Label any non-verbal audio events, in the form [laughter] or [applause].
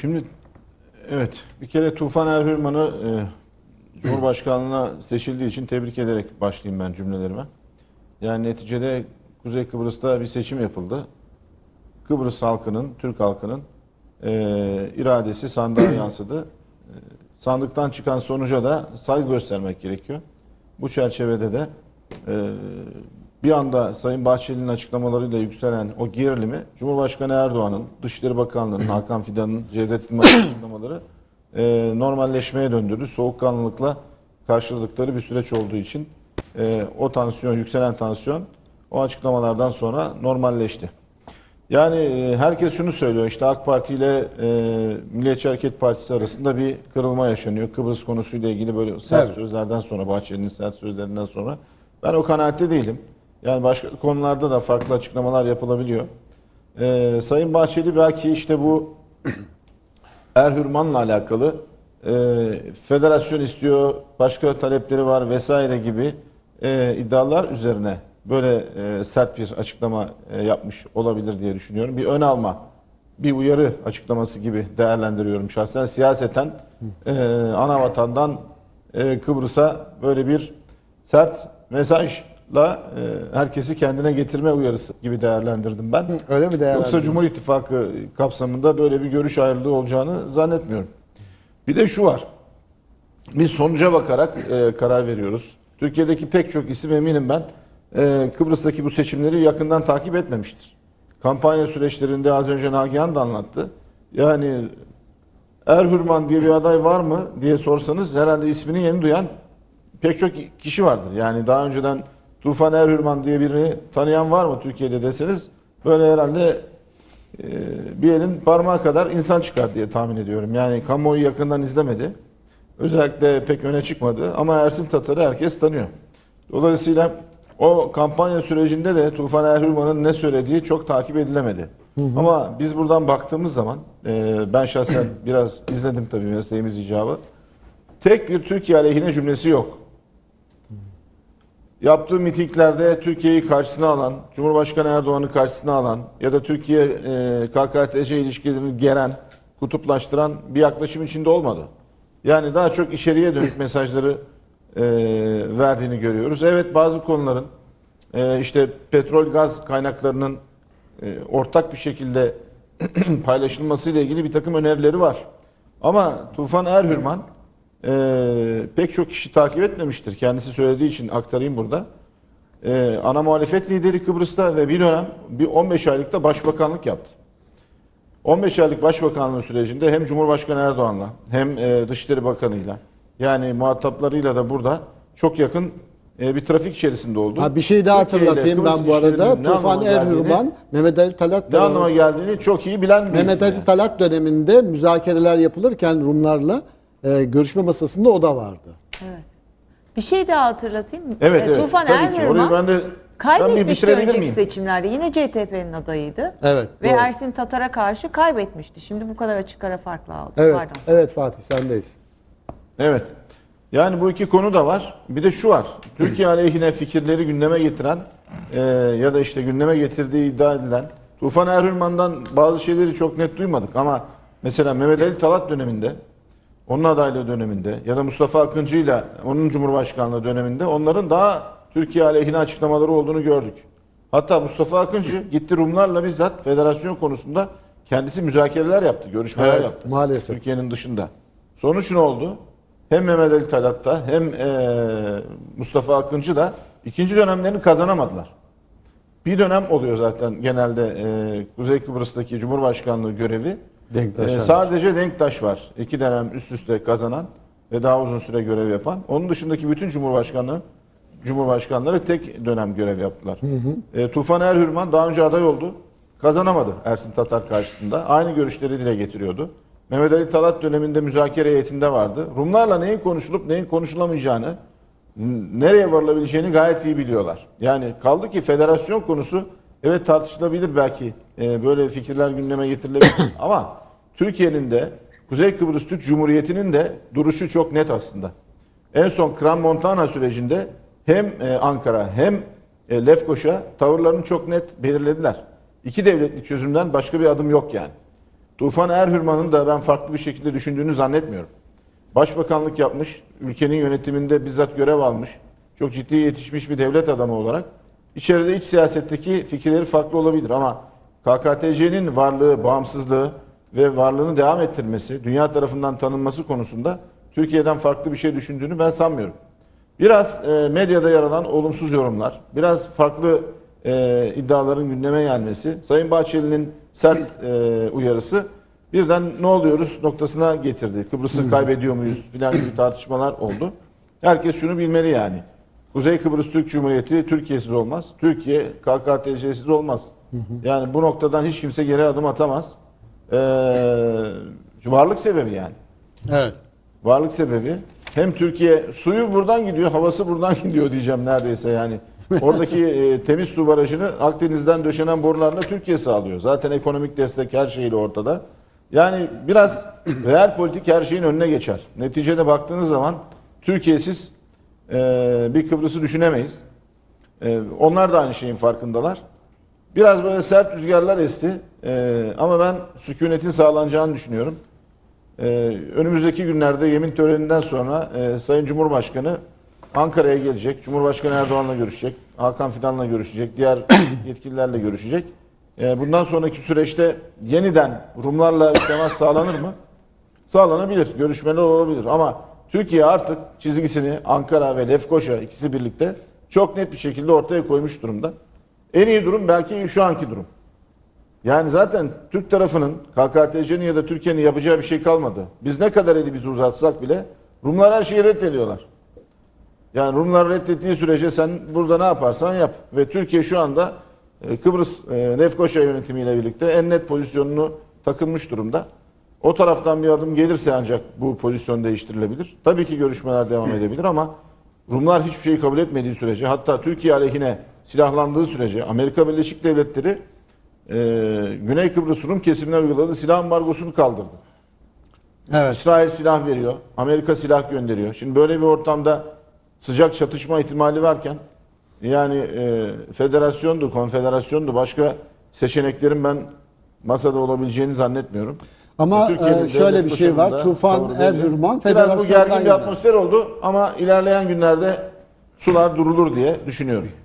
Şimdi evet bir kere Tufan Erhürman'ı e, Cumhurbaşkanlığına seçildiği için tebrik ederek başlayayım ben cümlelerime. Yani neticede Kuzey Kıbrıs'ta bir seçim yapıldı. Kıbrıs halkının, Türk halkının e, iradesi sandığa [clears throat] yansıdı. E, sandıktan çıkan sonuca da saygı göstermek gerekiyor. Bu çerçevede de e, bir anda Sayın Bahçeli'nin açıklamalarıyla yükselen o gerilimi Cumhurbaşkanı Erdoğan'ın, Dışişleri Bakanlığı'nın, Hakan Fidan'ın, Cevdet Yılmaz'ın [clears throat] açıklamaları e, normalleşmeye döndürdü. Soğukkanlılıkla karşıladıkları bir süreç olduğu için e, o tansiyon, yükselen tansiyon o açıklamalardan sonra normalleşti. Yani e, herkes şunu söylüyor işte AK Parti ile e, Milliyetçi Hareket Partisi arasında bir kırılma yaşanıyor. Kıbrıs konusuyla ilgili böyle sert Evet. sözlerden sonra Bahçeli'nin sert sözlerinden sonra ben o kanaatte değilim. Yani başka konularda da farklı açıklamalar yapılabiliyor. E, Sayın Bahçeli belki işte bu [clears throat] Erhürman'la alakalı e, federasyon istiyor, başka talepleri var vesaire gibi e, iddialar üzerine böyle e, sert bir açıklama e, yapmış olabilir diye düşünüyorum. Bir ön alma, bir uyarı açıklaması gibi değerlendiriyorum şahsen. Siyaseten e, ana vatandan e, Kıbrıs'a böyle bir sert mesajla e, herkesi kendine getirme uyarısı gibi değerlendirdim ben. Öyle mi Yoksa değerlendiriyorsun? Cumhur İttifakı kapsamında böyle bir görüş ayrılığı olacağını zannetmiyorum. Bir de şu var. Biz sonuca bakarak e, karar veriyoruz. Türkiye'deki pek çok isim eminim ben e, Kıbrıs'taki bu seçimleri yakından takip etmemiştir. Kampanya süreçlerinde az önce Nagihan da anlattı. Yani Erhürman diye bir aday var mı diye sorsanız herhalde ismini yeni duyan pek çok kişi vardır. Yani daha önceden Tufan Erhürman diye birini tanıyan var mı Türkiye'de deseniz böyle herhalde e, bir elin parmağı kadar insan çıkar diye tahmin ediyorum. Yani kamuoyu yakından izlemedi. Özellikle pek öne çıkmadı ama Ersin Tatar'ı herkes tanıyor. Dolayısıyla o kampanya sürecinde de Tufan Erhürman'ın ne söylediği çok takip edilemedi. Ama biz buradan baktığımız zaman e, ben şahsen biraz izledim tabii mesleğimiz icabı. Tek bir Türkiye aleyhine cümlesi yok. Yaptığı mitinglerde Türkiye'yi karşısına alan, Cumhurbaşkanı Erdoğan'ı karşısına alan ya da Türkiye e, KKTC ilişkilerini geren, kutuplaştıran bir yaklaşım içinde olmadı. Yani daha çok içeriye dönük [laughs] mesajları e, verdiğini görüyoruz. Evet bazı konuların e, işte petrol gaz kaynaklarının e, ortak bir şekilde [clears throat] paylaşılmasıyla ilgili bir takım önerileri var. Ama Tufan Erhürman e, pek çok kişi takip etmemiştir. Kendisi söylediği için aktarayım burada. E, ana muhalefet lideri Kıbrıs'ta ve bir dönem bir 15 aylıkta başbakanlık yaptı. 15 aylık başbakanlığı sürecinde hem Cumhurbaşkanı Erdoğan'la hem e, Dışişleri Bakanı'yla yani muhataplarıyla da burada çok yakın e, bir trafik içerisinde oldu. Ha, bir şey daha Türkiye hatırlatayım ben bu arada. Tufan Erhürman, Mehmet Ali Talat ne anlama geldiğini çok iyi bilen bir Mehmet Ali yani. Talat döneminde müzakereler yapılırken Rumlarla e, görüşme masasında o da vardı. Evet. Bir şey daha hatırlatayım. Evet Ee, evet. Tufan Tabii ki. Orayı ben de ben bir kaybetmişti bitirebilir önceki miyim? seçimlerde. Yine CTP'nin adayıydı. Evet, Ve doğru. Ersin Tatar'a karşı kaybetmişti. Şimdi bu kadar açık ara farklı aldı. Evet, Pardon. evet Fatih sendeyiz. Evet. Yani bu iki konu da var. Bir de şu var. [clears throat] Türkiye aleyhine fikirleri gündeme getiren e, ya da işte gündeme getirdiği iddia edilen Tufan Erhürman'dan bazı şeyleri çok net duymadık ama mesela Mehmet Ali Talat döneminde onun adaylığı döneminde ya da Mustafa Akıncı ile onun Cumhurbaşkanlığı döneminde onların daha Türkiye aleyhine açıklamaları olduğunu gördük. Hatta Mustafa Akıncı gitti Rumlarla bizzat federasyon konusunda kendisi müzakereler yaptı, görüşmeler Evet, yaptı. maalesef. Türkiye'nin dışında. Sonuç ne oldu? Hem Mehmet Ali Talat'ta hem eee, Mustafa Akıncı da ikinci dönemlerini kazanamadılar. Bir dönem oluyor zaten genelde eee, Kuzey Kıbrıs'taki Cumhurbaşkanlığı görevi. Denktaş hariç. sadece Denktaş var. İki dönem üst üste kazanan ve daha uzun süre görev yapan. Onun dışındaki bütün Cumhurbaşkanlığı Cumhurbaşkanları tek dönem görev yaptılar. Eee, Tufan Erhürman daha önce aday oldu. Kazanamadı Ersin Tatar karşısında. Aynı görüşleri dile getiriyordu. Mehmet Ali Talat döneminde müzakere heyetinde vardı. Rumlarla neyin konuşulup neyin konuşulamayacağını, nereye varılabileceğini gayet iyi biliyorlar. Yani kaldı ki federasyon konusu evet tartışılabilir belki. Ee, böyle fikirler gündeme getirilebilir. [coughs] Ama Türkiye'nin de Kuzey Kıbrıs Türk Cumhuriyeti'nin de duruşu çok net aslında. En son Kram Montana sürecinde hem e, Ankara hem e, Lefkoşa tavırlarını çok net belirlediler. İki devletli çözümden başka bir adım yok yani. Tufan Erhürman'ın da ben farklı bir şekilde düşündüğünü zannetmiyorum. Başbakanlık yapmış, ülkenin yönetiminde bizzat görev almış, çok ciddi yetişmiş bir devlet adamı olarak içeride iç siyasetteki fikirleri farklı olabilir ama KKTC'nin varlığı, bağımsızlığı ve varlığını devam ettirmesi, dünya tarafından tanınması konusunda Türkiye'den farklı bir şey düşündüğünü ben sanmıyorum. Biraz e, medyada yer alan olumsuz yorumlar, biraz farklı e, iddiaların gündeme gelmesi, Sayın Bahçeli'nin sert e, uyarısı birden ne oluyoruz noktasına getirdi. Kıbrıs'ı kaybediyor muyuz filan gibi tartışmalar oldu. Herkes şunu bilmeli yani. Kuzey Kıbrıs Türk Cumhuriyeti Türkiye'siz olmaz. Türkiye KKTC'siz olmaz. Yani bu noktadan hiç kimse geri adım atamaz. Ee, varlık sebebi yani. Evet. Varlık sebebi. Hem Türkiye suyu buradan gidiyor, havası buradan [laughs] gidiyor diyeceğim neredeyse yani. Oradaki e, temiz su barajını Akdeniz'den döşenen borularla Türkiye sağlıyor. Zaten ekonomik destek her şeyle ortada. Yani biraz real politik her şeyin önüne geçer. Neticede baktığınız zaman Türkiye'siz e, bir Kıbrıs'ı düşünemeyiz. E, onlar da aynı şeyin farkındalar. Biraz böyle sert rüzgarlar esti. E, ama ben sükunetin sağlanacağını düşünüyorum. Ee, önümüzdeki günlerde yemin töreninden sonra e, Sayın Cumhurbaşkanı Ankara'ya gelecek. Cumhurbaşkanı Erdoğan'la görüşecek. Hakan Fidan'la görüşecek. Diğer [coughs] yetkililerle görüşecek. Ee, bundan sonraki süreçte yeniden Rumlarla temas sağlanır mı? Sağlanabilir. Görüşmeler olabilir. Ama Türkiye artık çizgisini Ankara ve Lefkoşa ikisi birlikte çok net bir şekilde ortaya koymuş durumda. En iyi durum belki şu anki durum. Yani zaten Türk tarafının KKTC'nin ya da Türkiye'nin yapacağı bir şey kalmadı. Biz ne kadar eli bizi uzatsak bile Rumlar her şeyi reddediyorlar. Yani Rumlar reddettiği sürece sen burada ne yaparsan yap. Ve Türkiye şu anda e, Kıbrıs e, Lefkoşa yönetimiyle birlikte en net pozisyonunu takılmış durumda. O taraftan bir adım gelirse ancak bu pozisyon değiştirilebilir. Tabii ki görüşmeler devam edebilir ama Rumlar hiçbir şeyi kabul etmediği sürece hatta Türkiye aleyhine silahlandığı sürece Amerika Birleşik Devletleri e, Güney Kıbrıs Rum kesimine uyguladığı silah ambargosunu kaldırdı. Evet. İsrail silah veriyor, Amerika silah gönderiyor. Şimdi böyle bir ortamda sıcak çatışma ihtimali varken yani e, federasyondu, konfederasyondu başka seçeneklerin ben masada olabileceğini zannetmiyorum. Ama e, şöyle bir şey var. Tufan. Erhürman Biraz bu federasyondan gergin bir yana. atmosfer oldu ama ilerleyen günlerde sular durulur diye düşünüyorum.